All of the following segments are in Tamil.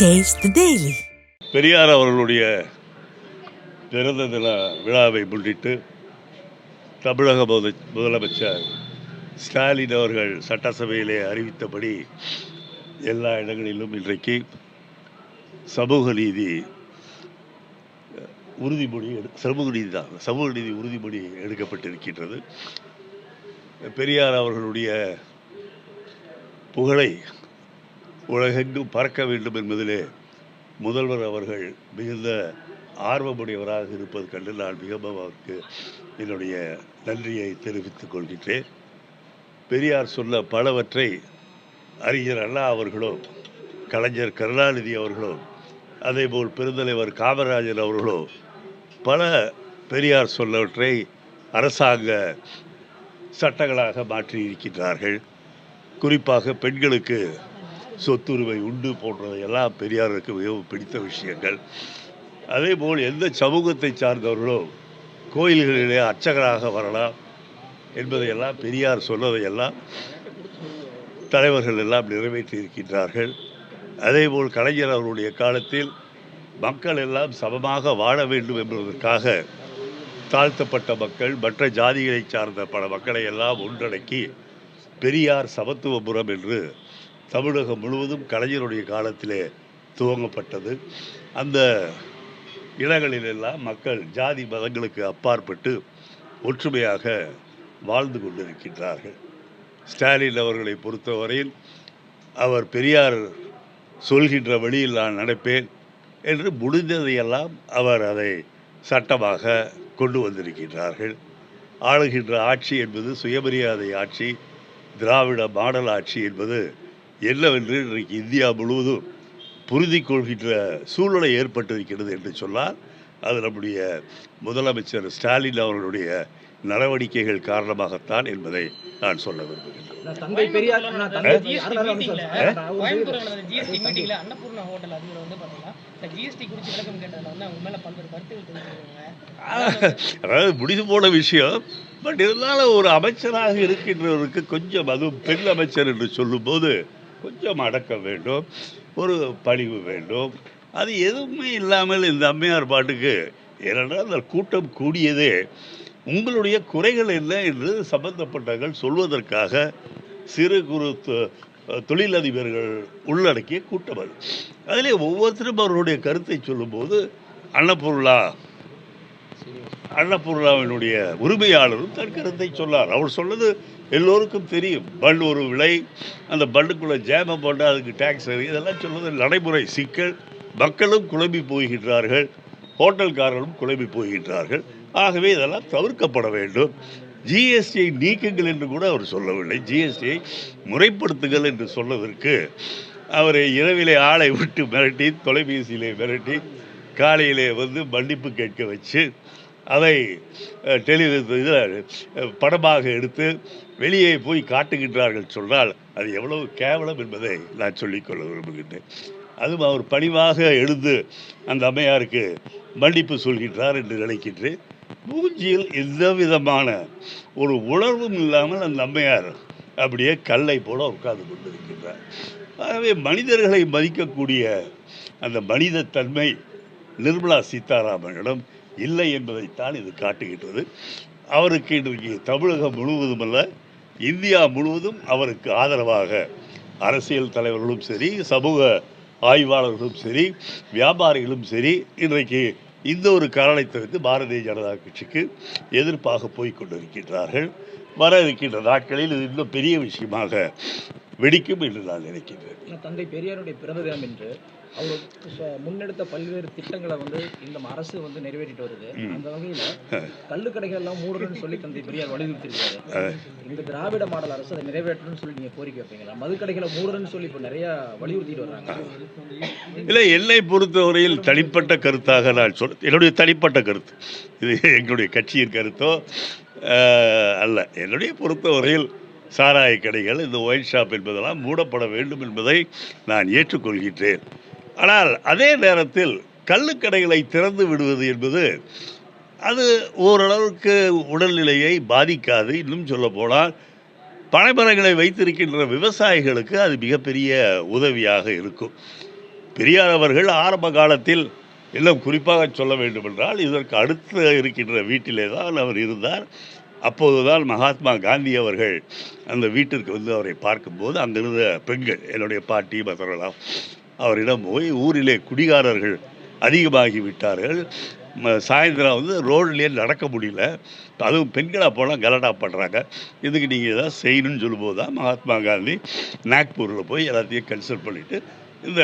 டேஸ்ட் டெய்லி பெரியார் அவர்களுடைய பிறந்த தின விழாவை முன்னிட்டு தமிழக முத முதலமைச்சர் ஸ்டாலின் அவர்கள் சட்டசபையிலே அறிவித்தபடி எல்லா இடங்களிலும் இன்றைக்கு சமூக நீதி உறுதிமொழி எடு சமூக நீதி தான். சமூக நீதி உறுதிமொழி எடுக்கப்பட்டிருக்கின்றது. பெரியார் அவர்களுடைய புகழை உலகெங்கும் பறக்க வேண்டும் என்பதிலே முதல்வர் அவர்கள் மிகுந்த ஆர்வமுடையவராக இருப்பது கண்டு நான் மிகவும் அவருக்கு என்னுடைய நன்றியை தெரிவித்துக் கொள்கின்றேன். பெரியார் சொன்ன பலவற்றை அறிஞர் அண்ணா அவர்களோ கலைஞர் கருணாநிதி அவர்களோ அதேபோல் பெருந்தலைவர் காமராஜர் அவர்களோ பல பெரியார் சொன்னவற்றை அரசாங்க சட்டங்களாக மாற்றி இருக்கின்றார்கள் குறிப்பாக பெண்களுக்கு சொத்துரிமை உண்டு போன்றவையெல்லாம் பெரியாருக்கு மிகவும் பிடித்த விஷயங்கள். அதே போல் எந்த சமூகத்தை சார்ந்தவர்களோ கோயில்களிலே அர்ச்சகராக வரலாம் என்பதையெல்லாம் பெரியார் சொன்னதையெல்லாம் தலைவர்கள் எல்லாம் நிறைவேற்றி இருக்கின்றார்கள். அதேபோல் கலைஞர் அவருடைய காலத்தில் மக்கள் எல்லாம் சமமாக வாழ வேண்டும் என்பதற்காக தாழ்த்தப்பட்ட மக்கள் மற்ற ஜாதிகளை சார்ந்த பல மக்களை எல்லாம் ஒன்றடக்கி பெரியார் சமத்துவபுரம் என்று தமிழகம் முழுவதும் கலைஞருடைய காலத்திலே துவங்கப்பட்டது. அந்த இடங்களிலெல்லாம் மக்கள் ஜாதி மதங்களுக்கு அப்பாற்பட்டு ஒற்றுமையாக வாழ்ந்து கொண்டிருக்கின்றார்கள். ஸ்டாலின் அவர்களை பொறுத்தவரையில் அவர் பெரியார் சொல்கின்ற வழியில் நான் நடப்பேன் என்று முடிந்ததையெல்லாம் அவர் அதை சட்டமாக கொண்டு வந்திருக்கின்றார்கள். ஆளுகின்ற ஆட்சி என்பது சுயமரியாதை ஆட்சி திராவிட மாடல் ஆட்சி என்பது என்னவென்று இன்றைக்கு இந்தியா முழுவதும் புரிந்து கொள்கின்ற சூழ்நிலை ஏற்பட்டிருக்கிறது என்று சொன்னால் அது நம்முடைய முதலமைச்சர் ஸ்டாலின் அவர்களுடைய நடவடிக்கைகள் காரணமாகத்தான் என்பதை நான் சொல்ல விரும்புகிறேன் அதாவது முடிந்து போன விஷயம் பட் இருந்தாலும் ஒரு அமைச்சராக இருக்கின்றவருக்கு கொஞ்சம் அதுவும் பெண் அமைச்சர் என்று சொல்லும்போது கொஞ்சம் அடக்கம் வேண்டும். ஒரு பணிவு வேண்டும். அது எதுவுமே இல்லாமல் இந்த அம்மையார் பாட்டுக்கு ஏனென்றால் அந்த கூட்டம் கூடியதே உங்களுடைய குறைகள் என்ன என்று சம்பந்தப்பட்டவர்கள் சொல்வதற்காக சிறு குறு தொ- தொழிலதிபர்கள் உள்ளடக்கிய கூட்டம் அது. அதிலே ஒவ்வொருத்தரும் அவர்களுடைய கருத்தை சொல்லும்போது அன்னப்பொருளா அன்னபூர்ணாவினுடைய உரிமையாளரும் தன் கருத்தை சொன்னார். அவர் சொன்னது எல்லோருக்கும் தெரியும். பல் ஒரு விலை அந்த பல்லுக்குள்ளே ஜேமம் போட்டால் அதுக்கு டேக்ஸ் இதெல்லாம் சொல்வது நடைமுறை. சிக்கல் மக்களும் குழம்பி போகின்றார்கள். ஹோட்டல்காரர்களும் குழம்பி போகின்றார்கள். ஆகவே இதெல்லாம் தவிர்க்கப்பட வேண்டும். ஜிஎஸ்டியை நீக்குங்கள் என்று கூட அவர் சொல்லவில்லை. ஜிஎஸ்டியை முறைப்படுத்துங்கள் என்று சொன்னதற்கு அவரை இரவிலே ஆளை விட்டு மிரட்டி தொலைபேசியிலே மிரட்டி காலையிலே வந்து மன்னிப்பு கேட்க வச்சு அதை அஹ், டெலி இதில் படமாக எடுத்து வெளியே போய் காட்டுகின்றார்கள் சொன்னால் அது எவ்வளவு கேவலம் என்பதை நான் சொல்லிக்கொள்ள விரும்புகின்றேன். அதுவும் அவர் பணிவாக எழுந்து அந்த அம்மையாருக்கு மன்னிப்பு சொல்கின்றார் என்று நினைக்கின்றேன். மூஞ்சியில் எந்த விதமான ஒரு உணர்வும் இல்லாமல் அந்த அம்மையார் அப்படியே கல்லை போல உட்கார்ந்து கொண்டிருக்கின்றார். ஆகவே மனிதர்களை மதிக்கக்கூடிய அந்த மனித தன்மை நிர்மலா சீதாராமனிடம் இல்லை என்பதைத்தான் இது காட்டுகின்றது. அவருக்கு இன்றைக்கு தமிழகம் முழுவதும் அல்ல இந்தியா முழுவதும் அவருக்கு ஆதரவாக அரசியல் தலைவர்களும் சரி சமூக ஆய்வாளர்களும் சரி வியாபாரிகளும் சரி இன்றைக்கு இந்த ஒரு காரணத்திற்கு பாரதிய ஜனதா கட்சிக்கு எதிர்ப்பாக கொண்டிருக்கின்றார்கள். வர இருக்கின்ற நாட்களில் இது இன்னும் பெரிய விஷயமாக வெடிக்கும் என்று நான் நினைக்கின்றேன். தந்தை பெரியாருடைய பிறந்த தினம் என்று அவர் முன்னெடுத்த பல்வேறு திட்டங்களை வந்து இந்த அரசு வந்து நிறைவேற்றிட்டு வருது. அந்த வகையில கள்ளுக்கடைகள் எல்லாம் மூடணும்னு சொல்லி தந்தை பெரியார் வலியுறுத்திருக்காரு இந்த திராவிட மாடல் அரசு அதை நிறைவேற்றணும்னு சொல்லி நீங்க கோரிக்கை வைப்பீங்களா? மதுக்கடைகளை மூடணும்னு சொல்லி இப்போ நிறைய வலியுறுத்திட்டு வர்றாங்க. இல்லை என்னை பொறுத்தவரையில் தனிப்பட்ட கருத்தாக நான் சொல் என்னுடைய தனிப்பட்ட கருத்து. இது எங்களுடைய கட்சியின் கருத்தோ அல்ல. என்னுடைய பொறுத்தவரையில் சாராய கடைகள் இந்த ஒயின் ஷாப் என்பதெல்லாம் மூடப்பட வேண்டும் என்பதை நான் ஏற்றுக்கொள்கின்றேன். ஆனால் அதே நேரத்தில் கள்ளுக்கடைகளை திறந்து விடுவது என்பது அது ஓரளவுக்கு உடல்நிலையை பாதிக்காது. இன்னும் சொல்ல போனால் பனைமரங்களை வைத்திருக்கின்ற விவசாயிகளுக்கு அது மிகப்பெரிய உதவியாக இருக்கும். பெரியார் அவர்கள் ஆரம்ப காலத்தில் எல்லாம் குறிப்பாக சொல்ல வேண்டுமென்றால் இதற்கு அடுத்து இருக்கின்ற வீட்டிலே தான் அவர் இருந்தார். அப்போதுதான் மகாத்மா காந்தி அவர்கள் அந்த வீட்டிற்கு வந்து அவரை பார்க்கும்போது அங்கிருந்த பெண்கள் என்னுடைய பாட்டி மற்றவர்களாம் அவரிடம் போய் ஊரிலே குடிகாரர்கள் அதிகமாகி விட்டார்கள் சாயந்தரம் வந்து ரோட்லேயே நடக்க முடியல. அதுவும் பெண்களாக போனால் கலடா பண்ணுறாங்க இதுக்கு நீங்கள் ஏதாவது செய்யணும்னு சொல்லும்போது தான் மகாத்மா காந்தி நாக்பூரில் போய் எல்லாத்தையும் கன்சல்ட் பண்ணிவிட்டு இந்த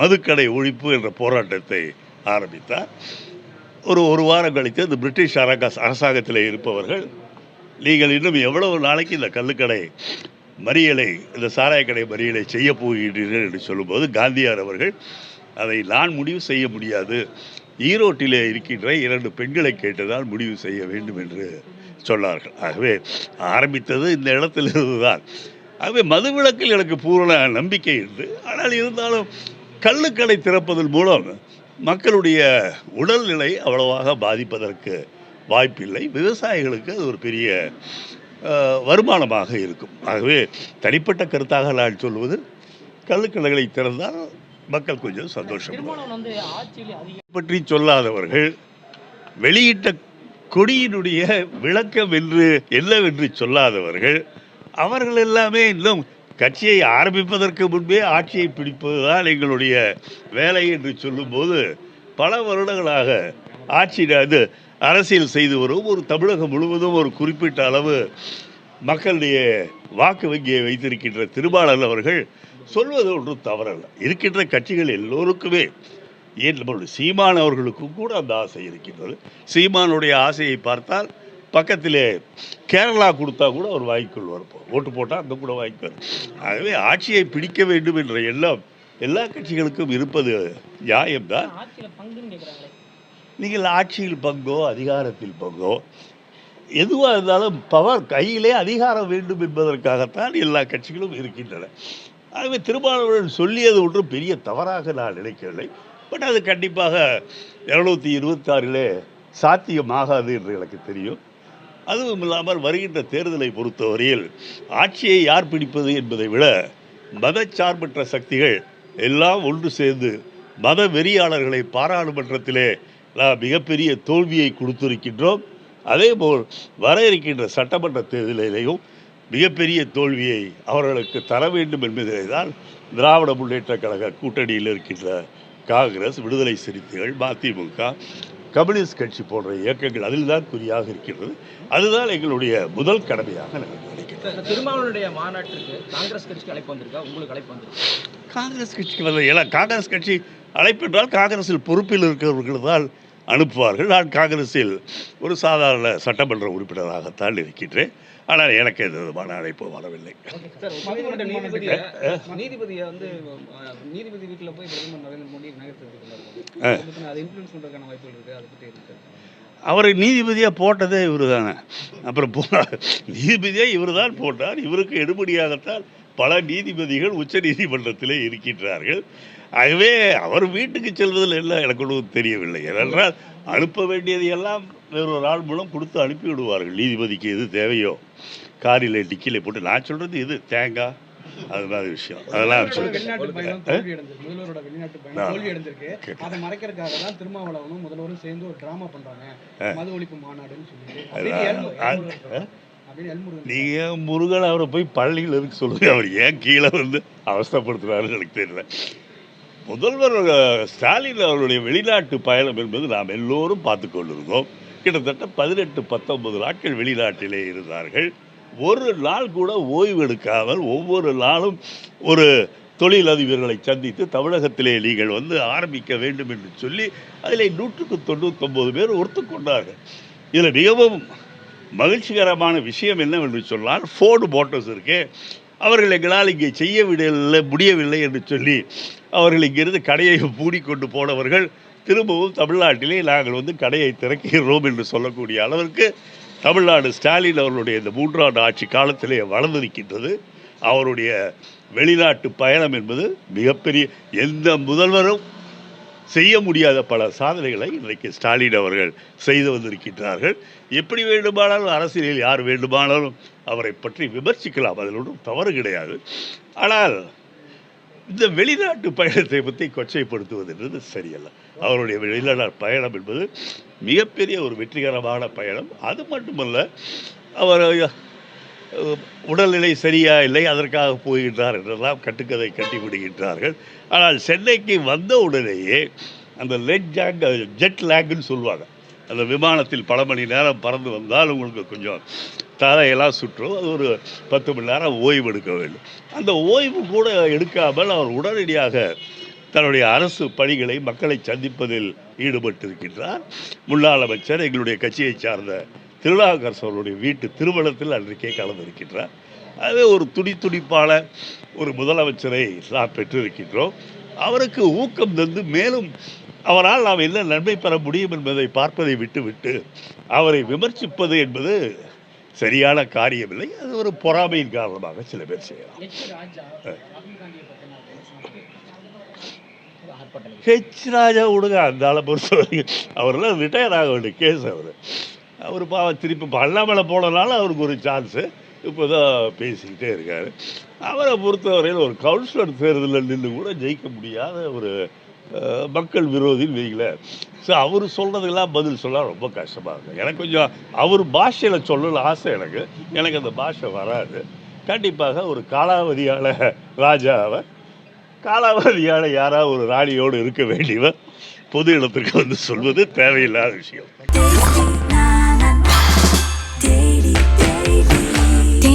மதுக்கடை ஒழிப்பு என்ற போராட்டத்தை ஆரம்பித்தார். ஒரு ஒரு வாரம் கழித்து இந்த பிரிட்டிஷ் அரக அரசாங்கத்தில் இருப்பவர்கள் நீங்கள் இன்னும் எவ்வளவு நாளைக்கு இந்த கல்லுக்கடை மறியலை இந்த சாராயக்கடை மறியலை செய்ய போகிறீர்கள் என்று சொல்லும்போது காந்தியார் அவர்கள் அதை நான் முடிவு செய்ய முடியாது. ஈரோட்டிலே இருக்கின்ற இரண்டு பெண்களை கேட்டதால் முடிவு செய்ய வேண்டும் என்று சொன்னார்கள். ஆகவே ஆரம்பித்தது இந்த இடத்திலிருந்து தான் ஆகவே மதுவிலக்கில் எனக்கு பூரண நம்பிக்கை உண்டு ஆனால் இருந்தாலும் கள்ளுக்கடை திறப்பதன் மூலம் மக்களுடைய உடல்நிலை அவ்வளவாக பாதிப்பதற்கு வாய்ப்பில்லை. விவசாயிகளுக்கு அது ஒரு பெரிய வருமானமாக இருக்கும். ஆகவே தனிப்பட்ட கருத்தாக நான் சொல்வது கள்ளுக்கடைகளை திறந்தால் மக்கள் கொஞ்சம் சந்தோஷம். பற்றி சொல்லாதவர்கள் வெளியிட்ட கொடியினுடைய விளக்கம் என்று என்னவென்று சொல்லாதவர்கள் அவர்கள் எல்லாமே இன்னும் கட்சியை ஆரம்பிப்பதற்கு முன்பே ஆட்சியை பிடிப்பதுதான் எங்களுடைய வேலை என்று சொல்லும்போது பல வருடங்களாக ஆட்சி அது அரசியல் செய்து வரும். ஒரு தமிழகம் முழுவதும் ஒரு குறிப்பிட்ட அளவு மக்களுடைய வாக்கு வங்கியை வைத்திருக்கின்ற திருமாவளவன் அவர்கள் சொல்வது ஒன்றும் தவறல்ல. இருக்கின்ற கட்சிகள் எல்லோருக்குமே ஏன் நம்மளுடைய சீமான் அவர்களுக்கும் கூட அந்த ஆசை இருக்கின்றது. சீமானுடைய ஆசையை பார்த்தால் பக்கத்திலே கேரளா கொடுத்தா கூட அவர் வாய்க்குள் இப்போ ஓட்டு போட்டால் அந்த கூட வாங்கிக்குவார் ஆகவே ஆட்சியை பிடிக்க வேண்டும் என்ற எண்ணம் எல்லா கட்சிகளுக்கும் இருப்பது நியாயம்தான். நீங்கள் ஆட்சியில் பங்கோ அதிகாரத்தில் பங்கோ எதுவாக இருந்தாலும் பவர் கையிலே அதிகாரம் வேண்டும் என்பதற்காகத்தான் எல்லா கட்சிகளும் இருக்கின்றன. ஆகவே திருமாவளவன் சொல்லியது ஒன்றும் பெரிய தவறாக நான் நினைக்கவில்லை. பட் அது கண்டிப்பாக இருநூத்தி இருபத்தாறிலே சாத்தியமாகாது என்று எனக்கு தெரியும். அதுவும் இல்லாமல் வருகின்ற தேர்தலை பொறுத்தவரையில் ஆட்சியை யார் பிடிப்பது என்பதை விட மதச்சார்பற்ற சக்திகள் எல்லாம் ஒன்று சேர்ந்து மத வெறியாளர்களை பாராளுமன்றத்திலே மிகப்பெரிய தோல்வியை கொடுத்திருக்கின்றோம். அதேபோல் வர இருக்கின்ற சட்டமன்ற தேர்தலிலேயும் மிகப்பெரிய தோல்வியை அவர்களுக்கு தர வேண்டும் என்பதிலே தான் திராவிட முன்னேற்ற கழக கூட்டணியில் இருக்கின்ற காங்கிரஸ் விடுதலை சிறுத்தைகள் மதிமுக கம்யூனிஸ்ட் கட்சி போன்ற இயக்கங்கள் அதில் தான் குறியாக இருக்கின்றது. அதுதான் எங்களுடைய முதல் கடமையாக நான் நினைக்கிறேன் இந்த திருமாவளவனுடைய மாநாட்டிற்கு காங்கிரஸ் கட்சிக்கு அழைப்பு வந்திருக்கா? உங்களுக்கு அழைப்பு வந்திருக்கா? காங்கிரஸ் கட்சிக்கு வந்த ஏன்னா காங்கிரஸ் கட்சி அழைப்பென்றால் காங்கிரஸில் பொறுப்பில் இருக்கிறவர்கள் தான் அனுப்புவார்கள். நான் காங்கிரஸில் ஒரு சாதாரண சட்டமன்ற உறுப்பினராகத்தான் இருக்கின்றேன். ஆனால் எனக்கு எந்த விதமான அழைப்பு வரவில்லை. அவரை நீதிபதியாக போட்டதே இவர் தானே அப்புறம் போனார் நீதிபதியாக இவர் தான் போட்டார். இவருக்கு எடுபடியாகத்தான் பல நீதிபதிகள் உச்ச நீதிமன்றத்திலே இருக்கின்றார்கள். ஆகவே அவர் வீட்டுக்கு செல்வதில் எல்லாம் எனக்கு ஒன்றும் தெரியவில்லை. ஏனென்றால் அனுப்ப வேண்டியது எல்லாம் வேறொரு ஆள் மூலம் கொடுத்து அனுப்பி விடுவார்கள் நீதிபதிக்கு எது தேவையோ காரில் டிக்கிலே போட்டு நான் சொல்கிறது இது தேங்காய் அது மாதிரி விஷயம். அதெல்லாம் நீங்கள் முருகன் அவரை போய் பள்ளியில் இருக்கு சொல்லுங்க அவர் ஏன் கீழே வந்து அவஸ்தைப்படுத்துறாருன்னு எனக்கு தெரியல. முதல்வர் ஸ்டாலின் அவருடைய வெளிநாட்டு பயணம் என்பது நாம் எல்லோரும் பார்த்து கொண்டிருந்தோம் கிட்டத்தட்ட பதினெட்டு பத்தொன்பது நாட்கள் வெளிநாட்டிலே இருந்தார்கள். ஒரு நாள் கூட ஓய்வு எடுக்காமல் ஒவ்வொரு நாளும் ஒரு தொழிலதிபர்களை சந்தித்து தமிழகத்திலே நீங்கள் வந்து ஆரம்பிக்க வேண்டும் என்று சொல்லி அதில் நூற்றுக்கு தொண்ணூத்தொம்பது பேர் ஒத்துக்கொண்டார்கள் இதில் மிகவும் மகிழ்ச்சிகரமான விஷயம் என்னவென்று சொன்னால் ஃபோர்டு மோட்டர்ஸ் இருக்கே. அவர்கள் எங்களால் இங்கே செய்ய விடவில்லை முடியவில்லை என்று சொல்லி அவர்கள் இங்கிருந்து கடையை மூடிக்கொண்டு போனவர்கள் திரும்பவும் தமிழ்நாட்டிலே நாங்கள் வந்து கடையை திறக்கிறோம் என்று சொல்லக்கூடிய அளவிற்கு தமிழ்நாடு ஸ்டாலின் அவர்களுடைய இந்த மூன்றாண்டு ஆட்சி காலத்திலே வளர்ந்திருக்கின்றது அவருடைய வெளிநாட்டு பயணம் என்பது மிகப்பெரிய எந்த முதல்வரும் செய்ய முடியாத பல சாதனைகளை இன்றைக்கு ஸ்டாலின் அவர்கள் செய்து வந்திருக்கின்றார்கள். எப்படி வேண்டுமானாலும் அரசியலில் யார் வேண்டுமானாலும் அவரை பற்றி விமர்சிக்கலாம். அதில் ஒன்றும் தவறு கிடையாது. ஆனால் இந்த வெளிநாட்டு பயணத்தை பற்றி கொச்சைப்படுத்துவதுன்றது சரியல்ல. அவருடைய வெளிநாட்டு பயணம் என்பது மிகப்பெரிய ஒரு வெற்றிகரமான பயணம். அது மட்டுமல்ல அவர் உடல்நிலை சரியா இல்லை அதற்காக போகின்றார் என்றெல்லாம் கட்டுக்கதை கட்டி விடுகின்றார்கள் ஆனால் சென்னைக்கு வந்த உடனேயே அந்த லெட் ஜாக் ஜெட் லேக்குன்னு சொல்லுவாங்க. அந்த விமானத்தில் பல மணி நேரம் பறந்து வந்தால் உங்களுக்கு கொஞ்சம் தலையெல்லாம் சுற்றும். அது ஒரு பத்து மணி நேரம் ஓய்வு எடுக்க வேண்டும். அந்த ஓய்வு கூட எடுக்காமல் அவர் உடனடியாக தன்னுடைய அரசு பணிகளை மக்களை சந்திப்பதில் ஈடுபட்டிருக்கின்றார். முன்னாள் அமைச்சர் எங்களுடைய கட்சியை சார்ந்த திருநாவுக்கரசு அவருடைய வீட்டு திருமணத்தில் அன்றைக்கே கலந்திருக்கின்றார். அது ஒரு துடி துடிப்பான ஒரு முதலமைச்சரை நாம் பெற்றிருக்கின்றோம். அவருக்கு ஊக்கம் தந்து மேலும் அவரால் நாம் என்ன நன்மை பெற முடியும் என்பதை பார்ப்பதை விட்டுவிட்டு அவரை விமர்சிப்பது என்பது சரியான காரியமில்லை. அது ஒரு பொறாமையின் காரணமாக சில பேர் செய்யலாம். ஹெச் ராஜா விடுங்க அந்த ஆளை பொறுத்த வரைக்கும் அவரெல்லாம் ரிட்டையர் ஆக வேண்டிய கேஸ் அவர். அவர் பாவம் திருப்பி பண்ணாமலை அண்ணாமலை போனனால அவருக்கு ஒரு சான்ஸு இப்போ தான் பேசிக்கிட்டே இருக்கார். அவரை பொறுத்தவரையில் ஒரு கவுன்சிலர் தேர்தலில் நின்று கூட ஜெயிக்க முடியாத ஒரு மக்கள் விரோதின்னு வைங்களேன் ஸோ அவர் சொல்கிறதுக்கெல்லாம் பதில் சொல்ல ரொம்ப கஷ்டமாக இருக்கும். எனக்கு கொஞ்சம் அவர் பாஷையில் சொல்லணும்னு ஆசை எனக்கு. எனக்கு அந்த பாஷை வராது. கண்டிப்பாக ஒரு காலாவதியான ராஜாவை காலாவதியான யாராவது ஒரு ராணியோடு இருக்க வேண்டியவர் பொது இடத்திற்கு வந்து சொல்வது தேவையில்லாத விஷயம்.